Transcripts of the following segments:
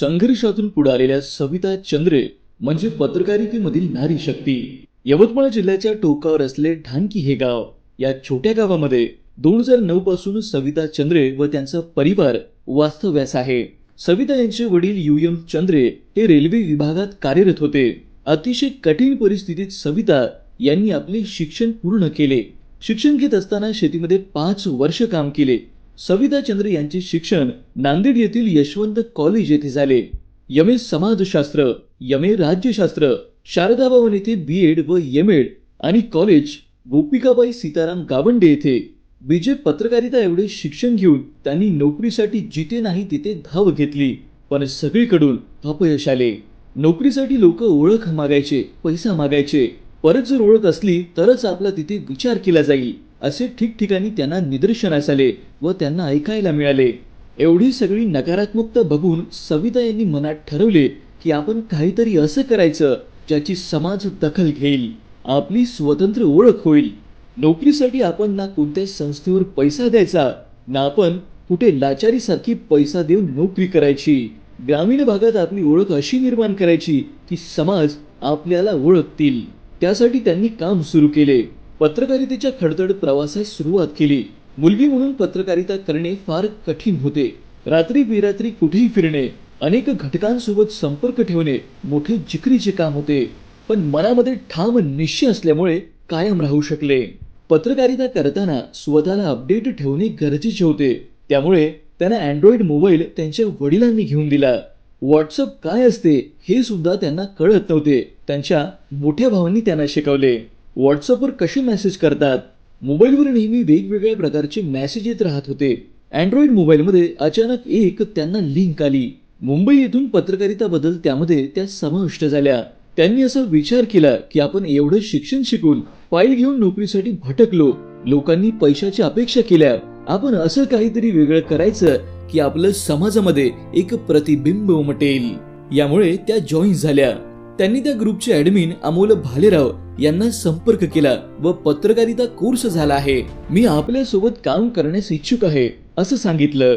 संघर्षातून पुढालेल्या सविता चंद्रे म्हणजे पत्रकारितेमधील नारी शक्ती. यवतमाळ जिल्ह्याच्या टोकावर असले ढानकी हे गाव या छोट्या गावामध्ये दोन हजार नऊ पासून सविता चंद्रे व त्यांचा परिवार वास्तव्यास आहे. सविता यांचे वडील यू एम चंद्रे हे रेल्वे विभागात कार्यरत होते. अतिशय कठीण परिस्थितीत सविता यांनी आपले शिक्षण पूर्ण केले. शिक्षण घेत असताना शेतीमध्ये पाच वर्ष काम केले. सविता चंद्र यांचे शिक्षण नांदेड येथील यशवंत कॉलेज येथे झाले. एम ए समाजशास्त्र एम ए राज्यशास्त्र शारदा भवन येथे बी एड व एम एड आणि कॉलेज गोपिकाबाई सीताराम गावंडे येथे. बीजे पत्रकारिता एवढे शिक्षण घेऊन त्यांनी नोकरीसाठी जिथे नाही तिथे धाव घेतली. पण सगळीकडून अपयश आले. नोकरीसाठी लोक ओळख मागायचे पैसा मागायचे. परत जर ओळख असली तरच आपला तिथे विचार केला जाईल. असे ठिकठिकाणी त्यांना निदर्शनास आले व त्यांना ऐकायला मिळाले. एवढी सगळी नकारात्मकता बघून सविता यांनी मनात ठरवले की आपण काहीतरी असं करायचं ज्याची समाज दखल घेईल. आपली स्वतंत्र ओळख होईल. नोकरीसाठी आपण ना कोणत्याच संस्थेवर पैसा द्यायचा ना आपण कुठे लाचारीसारखी पैसा देऊन नोकरी करायची. ग्रामीण भागात आपली ओळख अशी निर्माण करायची की समाज आपल्याला ओळखतील. त्यासाठी त्यांनी काम सुरू केले. पत्रकारितेच्या खडतड प्रवासास सुरुवात केली. मुलगी म्हणून पत्रकारिता करणे फार कठीण होते. रात्री बेरात्री कुठेही फिरणे अनेक घटकांसोबत संपर्क ठेवणे मोठे जिकरीचे काम होते. पण मनामध्ये ठाम निश्चय असल्यामुळे कायम राहू शकले. पत्रकारिता करताना स्वतःला अपडेट ठेवणे गरजेचे होते. त्यामुळे त्यांना अँड्रॉइड मोबाईल त्यांच्या वडिलांनी घेऊन दिला. व्हॉट्सअप काय असते हे सुद्धा त्यांना कळत नव्हते. त्यांच्या मोठ्या भावांनी त्यांना शिकवले. व्हॉट्सअपवर कसे मेसेज करतात? मोबाईलवर नेहमी वेगवेगळ्या प्रकारचे मेसेज येत राहत होते. अँड्रॉइड मोबाईलमध्ये अचानक एक त्यांना लिंक आली. मुंबई येथून पत्रकारिता बदल त्यामध्ये त्या समाविष्ट झाल्या. त्यांनी असा विचार केला की आपण एवढं शिक्षण शिकून फाईल घेऊन नोकरीसाठी भटकलो. लोकांनी पैशाची अपेक्षा केल्या. आपण असं काहीतरी वेगळं करायचं की आपलं समाजामध्ये एक प्रतिबिंब उमटेल. यामुळे त्या जॉईन झाल्या. त्यांनी त्या ग्रुपचे ऍडमिन अमोल भालेराव यांना संपर्क केला व पत्रकारिता कोर्स झाला आहे. मी आपल्यासोबत काम करण्यास इच्छुक आहे असं सांगितलं.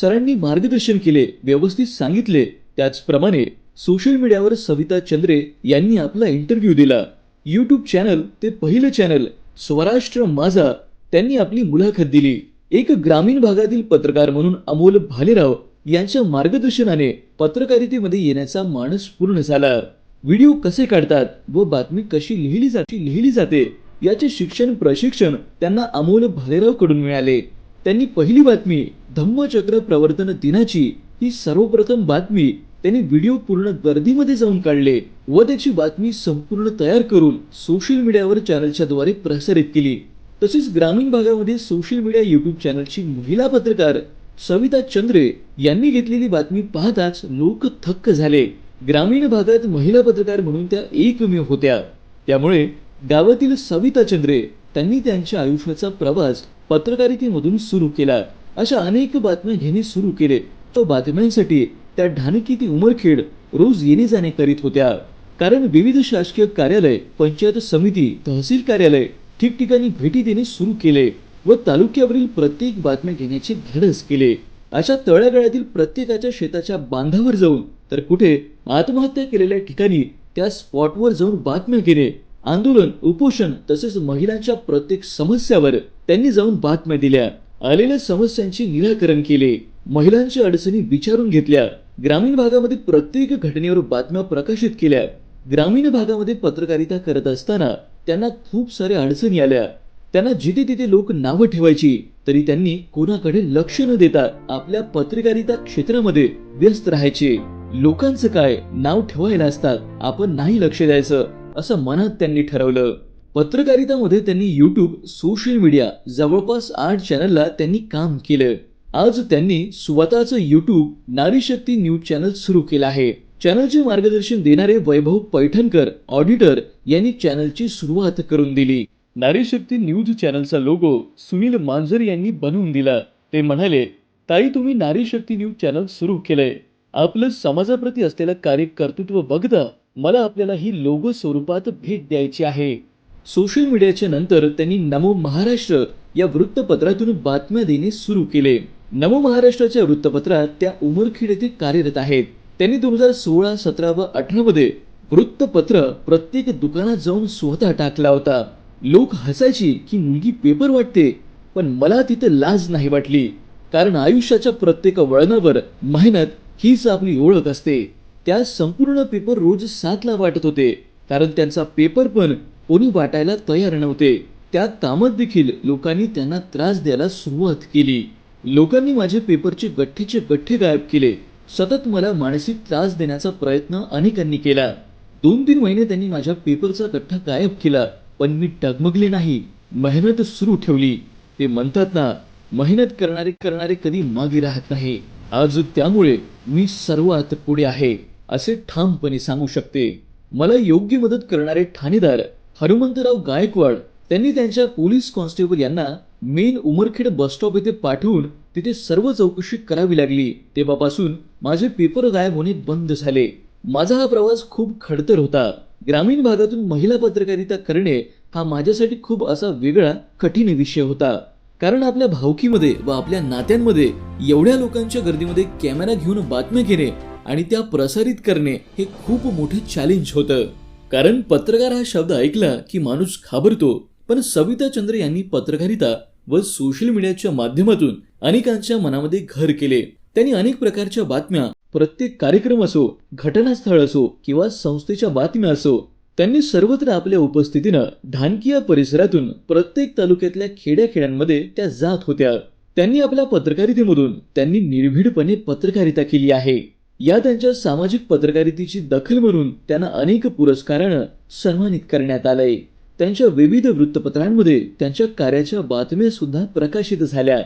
सरांनी मार्गदर्शन केले व्यवस्थित सांगितले. त्याचप्रमाणे सोशल मीडियावर सविता चंद्रे यांनी आपला इंटरव्ह्यू दिला. यूट्यूब चॅनल ते पहिलं चॅनल स्वराष्ट्र माझा त्यांनी आपली मुलाखत दिली. एक ग्रामीण भागातील पत्रकार म्हणून अमोल भालेराव यांच्या मार्गदर्शनाने पत्रकारितेमध्ये येण्याचा मानस पूर्ण झाला. व्हिडिओ कसे काढतात व बातमी कशी लिहिली जाते लिहिली जाते याचे शिक्षण प्रशिक्षण त्यांना अमोल भालेरावकडून मिळाले. त्यांनी पहिली बातमी धम्मचक्र प्रवर्तन दिनाची ही सर्वप्रथम बातमी त्यांनी व्हिडिओ पूर्ण गर्दीमध्ये जाऊन काढले व त्याची बातमी संपूर्ण तयार करून सोशल मीडियावर चॅनलच्या द्वारे प्रसारित केली. तसेच ग्रामीण भागामध्ये सोशल मीडिया युट्यूब चॅनलची महिला पत्रकार सविता चंद्रे यांनी घेतलेली बातमी पाहताच लोक थक्क झाले. ग्रामीण भागात महिला पत्रकार म्हणून त्या एकमेव होत्या. त्यामुळे गावातील सविता चंद्रे त्यांनी त्यांच्या आयुष्याचा प्रवास पत्रकारितेमधून सुरू केला. अशा अनेक बातम्या घेणे सुरू केले. तो बातम्यांसाठी त्या ढानकी ती उमरखेड रोज येणे जाणे करीत होत्या. कारण विविध शासकीय कार्यालय पंचायत समिती तहसील कार्यालय ठिकठिकाणी भेटी देणे सुरू केले व तालुक्यावरील प्रत्येक बातम्या घेण्याचे धडस केले. अशा तळागाळातील प्रत्येकाच्या शेताच्या बांधावर जाऊन तर कुठे आत्महत्या केलेल्या ठिकाणी त्या स्पॉटवर जाऊन बातम्या घेणे आंदोलन उपोषण तसेच महिलांच्या प्रत्येक समस्यावर त्यांनी जाऊन बातम्या दिल्या. आलेल्या समस्यांचे निराकरण केले. महिलांच्या अडचणी विचारून घेतल्या. ग्रामीण भागामध्ये प्रत्येक घटनेवर बातम्या प्रकाशित केल्या. ग्रामीण भागामध्ये पत्रकारिता करत असताना त्यांना खूप साऱ्या अडचणी आल्या. त्यांना जिथे तिथे लोक नावं ठेवायची तरी त्यांनी कोणाकडे लक्ष न देता आपल्या पत्रकारिता क्षेत्रामध्ये व्यस्त राहायचे. लोकांचं काय नाव ठेवायला असतात आपण नाही लक्ष द्यायचं असं मनात त्यांनी ठरवलं. पत्रकारितामध्ये त्यांनी युट्यूब सोशल मीडिया जवळपास आठ चॅनलला त्यांनी काम केलं. आज त्यांनी स्वतःचं युट्यूब नारी शक्ती न्यूज चॅनल सुरू केलं आहे. चॅनलचे मार्गदर्शन देणारे वैभव पैठणकर ऑडिटर यांनी चॅनलची सुरुवात करून दिली. नारीशक्ती न्यूज चॅनलचा लोगो सुनील मांजर यांनी बनवून दिला. ते म्हणाले ताई तुम्ही नारीशक्ती न्यूज चॅनल सुरू केलंय. आपलं समाजाप्रती असलेलं कार्य कर्तृत्व बघता मला आपल्याला ही लोगो स्वरूपात भेट द्यायची आहे. सोशल मीडियाच्या नंतर त्यांनी नमो महाराष्ट्र या वृत्तपत्रातून बातम्या देणे सुरू केले. नमो महाराष्ट्राच्या वृत्तपत्रात त्या उमरखेड येथे कार्यरत आहेत. त्यांनी दोन हजार सोळा सतरा व अठरा मध्ये वृत्तपत्र प्रत्येक दुकानात जाऊन स्वतः टाकला होता. लोक हसायची की मुलगी पेपर वाटते पण मला तिथे लाज नाही वाटली. कारण आयुष्याच्या प्रत्येक वळणावर मेहनत हीच आपली ओळख असते. त्या संपूर्ण पेपर रोज सातला वाटत होते. कारण त्यांचा पेपर पण कोणी वाटायला तयार नव्हते. त्या कामात देखील लोकांनी त्यांना त्रास द्यायला सुरुवात केली. लोकांनी माझे पेपरचे गठ्ठेचे गठ्ठे गायब केले. सतत मला मानसिक त्रास देण्याचा प्रयत्न अनेकांनी केला. दोन तीन महिने त्यांनी माझ्या पेपरचा गठ्ठा गायब केला. पण मी डगमगले नाही. मेहनत सुरू ठेवली. ते म्हणतात ना मेहनत करणारे करणारे कधी मागे राहत नाही. आज त्यामुळे मी सर्वात पुढे आहे असे ठामपणे सांगू शकते. मला योग्य मदत करणारे ठाणेदार हनुमंतराव गायकवाड त्यांनी त्यांच्या पोलीस कॉन्स्टेबल यांना मेन उमरखेड बसस्टॉप येथे पाठवून तिथे सर्व चौकशी करावी लागली. तेव्हापासून माझे पेपर गायब होणे बंद झाले. माझा हा प्रवास खूप खडतर होता. ग्रामीण भागातून महिला पत्रकारिता करणे हा माझ्यासाठी खूप असा वेगळा कठीण विषय होता. कारण आपल्या भावकीमध्ये व आपल्या नात्यांमध्ये एवढ्या लोकांच्या गर्दीमध्ये कॅमेरा घेऊन बातम्या घेणे आणि त्या प्रसारित करणे हे खूप मोठे चॅलेंज होतं. कारण पत्रकार हा शब्द ऐकला की माणूस घाबरतो. पण सविता चंद्र यांनी पत्रकारिता व सोशल मीडियाच्या माध्यमातून अनेकांच्या मनामध्ये घर केले. त्यांनी अनेक प्रकारच्या बातम्या प्रत्येक कार्यक्रम असो घटनास्थळ असो किंवा संस्थेच्या बातम्या असो त्यांनी सर्वत्र आपल्या उपस्थितीनं ढानकिया परिसरातून प्रत्येक तालुक्यातल्या खेड्याखेड्यांमध्ये त्या जात होत्या. त्यांनी आपल्या पत्रकारितेमधून त्यांनी निर्भीडपणे पत्रकारिता केली आहे. या त्यांच्या सामाजिक पत्रकारितेची दखल म्हणून त्यांना अनेक पुरस्कारानं सन्मानित करण्यात आलंय. त्यांच्या विविध वृत्तपत्रांमध्ये त्यांच्या कार्याच्या बातम्या सुद्धा प्रकाशित झाल्या.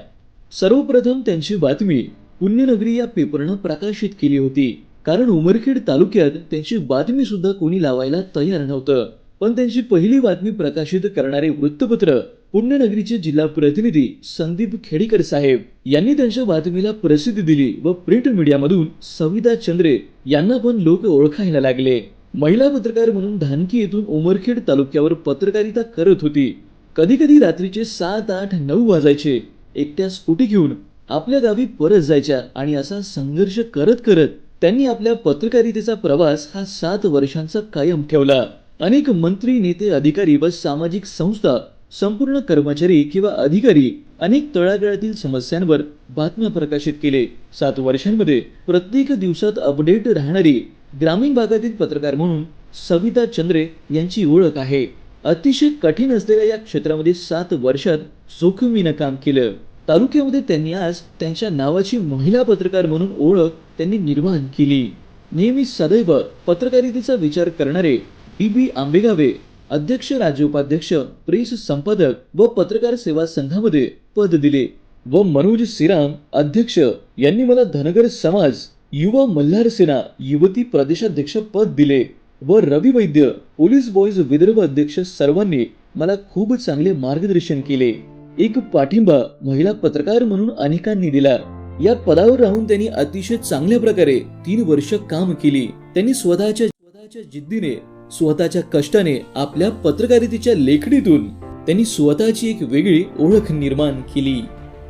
सर्वप्रथम त्यांची बातमी पुण्यनगरी या पेपरनं प्रकाशित केली होती. कारण उमरखेड तालुक्यात त्यांची बातमी सुद्धा कोणी लावायला तयार नव्हतं. पण त्यांची पहिली बातमी प्रकाशित करणारे वृत्तपत्र पुण्यनगरीचे जिल्हा प्रतिनिधी संदीप खेडीकर साहेब यांनी त्यांच्या बातमीला प्रसिद्धी दिली व प्रिंट मीडियामधून सविता चंद्रे यांना पण लोक ओळखायला लागले. महिला पत्रकार म्हणून धानकी येथून उमरखेड तालुक्यावर पत्रकारिता करत होती. कधी कधी रात्रीचे सात आठ नऊ वाजायचे. एकट्या स्कूटी घेऊन आपल्या गावी परत जायच्या आणि असा संघर्ष करत करत त्यांनी आपल्या पत्रकारितेचा प्रवास हा सात वर्षांचा कायम ठेवला. अनेक मंत्री नेते अधिकारी व सामाजिक संस्था संपूर्ण कर्मचारी किंवा अधिकारी अनेक तळागाळातील समस्यांवर बातम्या प्रकाशित केले. सात वर्षांमध्ये प्रत्येक दिवसात अपडेट राहणारी ग्रामीण भागातील पत्रकार म्हणून सविता चंद्रे यांची ओळख आहे. अतिशय कठीण असलेल्या या क्षेत्रामध्ये सात वर्षात जोखमीनं काम केलं. तालुक्यामध्ये त्यांनी आज त्यांच्या नावाची महिला पत्रकार म्हणून ओळख त्यांनी निर्माण केली. नेहमी सदैव पत्रकारितेचा विचार करणारे बी बी आंबेगावे अध्यक्ष राज्योपाध्यक्ष प्रेस संपादक व पत्रकार सेवा संघामध्ये पद दिले व मनोज श्रीराम अध्यक्ष यांनी मला धनगर समाज युवा मल्हार सेना युवती प्रदेशाध्यक्ष पद दिले व रवी वैद्य पोलीस बॉईज विदर्भ अध्यक्ष सर्वांनी मला खूप चांगले मार्गदर्शन केले. एक पाठिंबा महिला पत्रकार म्हणून अनेकांनी दिला. या पदावर राहून त्यांनी अतिशय चांगल्या प्रकारे तीन वर्ष काम केली. त्यांनी स्वतःच्या स्वतःच्या जिद्दीने स्वतःच्या कष्टाने आपल्या पत्रकारितेच्या लेखणीतून त्यांनी स्वतःची एक वेगळी ओळख निर्माण केली.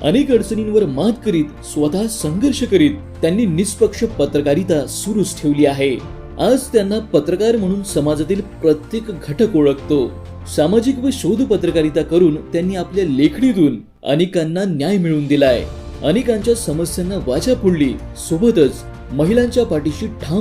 अनेक अडचणींवर मात करीत स्वतः संघर्ष करीत त्यांनी निष्पक्ष पत्रकारिता सुरूच ठेवली आहे. आज त्यांना पत्रकार म्हणून समाजातील प्रत्येक घटक ओळखतो. सामाजिक व शोध पत्रकारिता करून त्यांनी आपल्या लेखणीतून अनेकांना न्याय मिळवून दिलाय. अनेकांच्या समस्यांना वाचा फोडली. सोबतच महिलांच्या पाठीशी ठाम